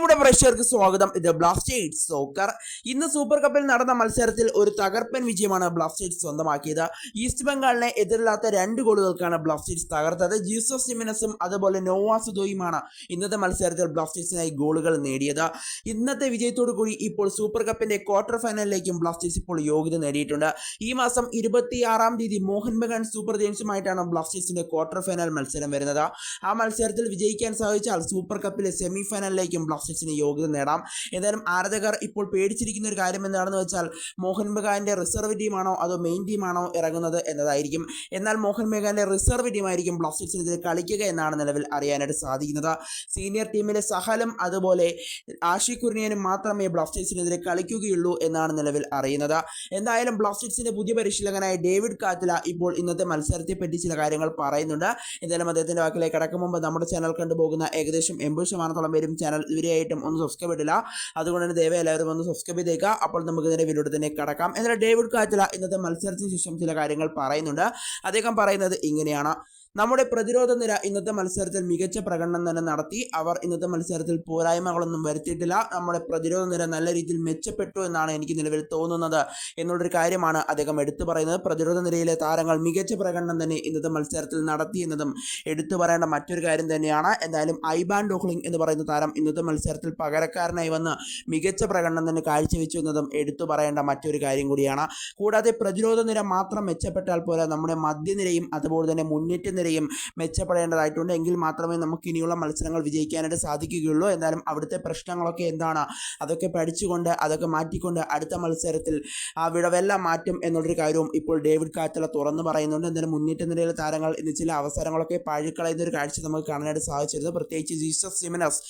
നമ്മുടെ പ്രേക്ഷകർക്ക് സ്വാഗതം. ഇത് ബ്ലാസ്റ്റേഴ്സ് സോക്കർ ഇന്ന് സൂപ്പർ കപ്പിൽ നടന്ന മത്സരത്തിൽ ഒരു തകർപ്പൻ വിജയമാണ് ബ്ലാസ്റ്റേഴ്സ് സ്വന്തമാക്കിയത്. ഈസ്റ്റ് ബംഗാളിനെ എതിരില്ലാത്ത രണ്ട് ഗോളുകൾക്കാണ് ബ്ലാസ്റ്റേഴ്സ് തകർത്തത്. ജീസസ് സിമിനസും അതുപോലെ നോവാസുദോയുമാണ് ഇന്നത്തെ മത്സരത്തിൽ ബ്ലാസ്റ്റേഴ്സിനായി ഗോളുകൾ നേടിയത്. ഇന്നത്തെ വിജയത്തോടു കൂടി ഇപ്പോൾ സൂപ്പർ കപ്പിന്റെ ക്വാർട്ടർ ഫൈനലിലേക്കും ബ്ലാസ്റ്റേഴ്സ് ഇപ്പോൾ യോഗ്യത നേടിയിട്ടുണ്ട്. ഈ മാസം ഇരുപത്തിയാറാം തീയതി മോഹൻ ബഗാൻ സൂപ്പർ ജെയിംസുമായിട്ടാണ് ബ്ലാസ്റ്റേഴ്സിന്റെ ക്വാർട്ടർ ഫൈനൽ മത്സരം വരുന്നത്. ആ മത്സരത്തിൽ വിജയിക്കാൻ സാധിച്ചാൽ സൂപ്പർ കപ്പിലെ സെമി ഫൈനലിലേക്കും ബ്ലാസ്റ്റേഴ്സിന് യോഗ്യത നേടാം. ഏതായാലും ആരാധകർ ഇപ്പോൾ പേടിച്ചിരിക്കുന്ന ഒരു കാര്യം എന്താണെന്ന് വെച്ചാൽ മോഹൻ ബഗാന്റെ റിസർവ് ടീമാണോ അതോ മെയിൻ ടീമാണോ ഇറങ്ങുന്നത് എന്നതായിരിക്കും. എന്നാൽ മോഹൻ ബഗാന്റെ റിസർവ് ടീമായിരിക്കും ബ്ലാസ്റ്റേഴ്സിനെതിരെ കളിക്കുക എന്നാണ് നിലവിൽ അറിയാനായിട്ട് സാധിക്കുന്നത്. സീനിയർ ടീമിലെ സഹലും അതുപോലെ ആഷി കുർണിയനും മാത്രമേ ബ്ലാസ്റ്റേഴ്സിനെതിരെ കളിക്കുകയുള്ളൂ എന്നാണ് നിലവിൽ അറിയുന്നത്. എന്തായാലും ബ്ലാസ്റ്റേഴ്സിന്റെ പുതിയ പരിശീലകനായ ഡേവിഡ് കാത്തില ഇപ്പോൾ ഇന്നത്തെ മത്സരത്തെ പറ്റി ചില കാര്യങ്ങൾ പറയുന്നുണ്ട്. എന്തായാലും അദ്ദേഹത്തിന്റെ വാക്കിലേക്ക് കടക്കും മുമ്പ് നമ്മുടെ ചാനൽ കണ്ടുപോകുന്ന ഏകദേശം എൺപത് ശതമാനത്തോളം പേരും ചാനൽ ഇതുവരെയായിട്ടും ഒന്ന് സബ്സ്ക്രൈബ് ഇടില്ല. അതുകൊണ്ട് തന്നെ ദയവായി എല്ലാവരും ഒന്ന് സബ്സ്ക്രൈബ് ചെയ്തേക്കുക അപ്പോൾ നമുക്ക് ഇതിന്റെ വീഡിയോ തന്നെ കടക്കാം. എന്നാൽ ഡേവിഡ് കാറ്റല ഇന്നത്തെ മത്സരത്തിന് ശേഷം ചില കാര്യങ്ങൾ പറയുന്നുണ്ട്. അദ്ദേഹം പറയുന്നത് ഇങ്ങനെയാണ്. നമ്മുടെ പ്രതിരോധ നിര ഇന്നത്തെ മത്സരത്തിൽ മികച്ച പ്രകടനം തന്നെ നടത്തി. അവർ ഇന്നത്തെ മത്സരത്തിൽ പോരായ്മകളൊന്നും വരുത്തിയിട്ടില്ല. നമ്മുടെ പ്രതിരോധ നിര നല്ല രീതിയിൽ മെച്ചപ്പെട്ടു എന്നാണ് എനിക്ക് നിലവിൽ തോന്നുന്നത് എന്നുള്ളൊരു കാര്യമാണ് അദ്ദേഹം എടുത്തു പറയുന്നത്. പ്രതിരോധ നിരയിലെ താരങ്ങൾ മികച്ച പ്രകടനം തന്നെ ഇന്നത്തെ മത്സരത്തിൽ നടത്തി എന്നതും എടുത്തു പറയേണ്ട മറ്റൊരു കാര്യം തന്നെയാണ്. എന്തായാലും ഐബാൻ ഡോഹ്ലിംഗ് എന്ന് പറയുന്ന താരം ഇന്നത്തെ മത്സരത്തിൽ പകരക്കാരനായി വന്ന് മികച്ച പ്രകടനം തന്നെ കാഴ്ചവെച്ചു എന്നതും എടുത്തു പറയേണ്ട മറ്റൊരു കാര്യം കൂടിയാണ്. കൂടാതെ പ്രതിരോധ നിര മാത്രം മെച്ചപ്പെട്ടാൽ പോലെ നമ്മുടെ മധ്യനിരയും അതുപോലെ തന്നെ മുന്നേറ്റ നിരയും മെച്ചപ്പെടേണ്ടതായിട്ടുണ്ട്. എങ്കിൽ മാത്രമേ നമുക്ക് ഇനിയുള്ള മത്സരങ്ങൾ വിജയിക്കാനായിട്ട് സാധിക്കുകയുള്ളൂ. എന്നാലും അവിടുത്തെ പ്രശ്നങ്ങളൊക്കെ എന്താണ്? അതൊക്കെ പഠിച്ചുകൊണ്ട് അതൊക്കെ മാറ്റിക്കൊണ്ട് അടുത്ത മത്സരത്തിൽ ആ വിടവെല്ലാം മാറ്റും എന്നുള്ളൊരു കാര്യവും ഇപ്പോൾ ഡേവിഡ് കാറ്റല തുറന്നു പറയുന്നുണ്ട്. എന്തായാലും മുന്നേറ്റ നിരയിലെ താരങ്ങൾ ഇന്ന് ചില അവസരങ്ങളൊക്കെ പാഴിക്കളയുന്ന ഒരു കാഴ്ച നമുക്ക് കാണാനായിട്ട് സാധിച്ചിരുന്നു. പ്രത്യേകിച്ച് ജീസസ് സിമിനസ്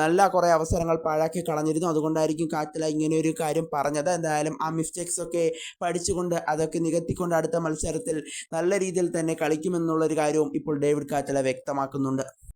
നല്ല കുറേ അവസരങ്ങൾ പാഴാക്കി കളഞ്ഞിരുന്നു. അതുകൊണ്ടായിരിക്കും കാറ്റല ഇങ്ങനെ ഒരു കാര്യം പറഞ്ഞത്. എന്തായാലും ആ മിസ്റ്റേക്സ് ഒക്കെ പഠിച്ചുകൊണ്ട് അതൊക്കെ നികത്തിക്കൊണ്ട് അടുത്ത മത്സരത്തിൽ നല്ല രീതിയിൽ തന്നെ കളിക്കുമെന്നുള്ളൊരു കാര്യവും ഇപ്പോൾ ഡേവിഡ് കാറ്റല വ്യക്തമാക്കുന്നുണ്ട്.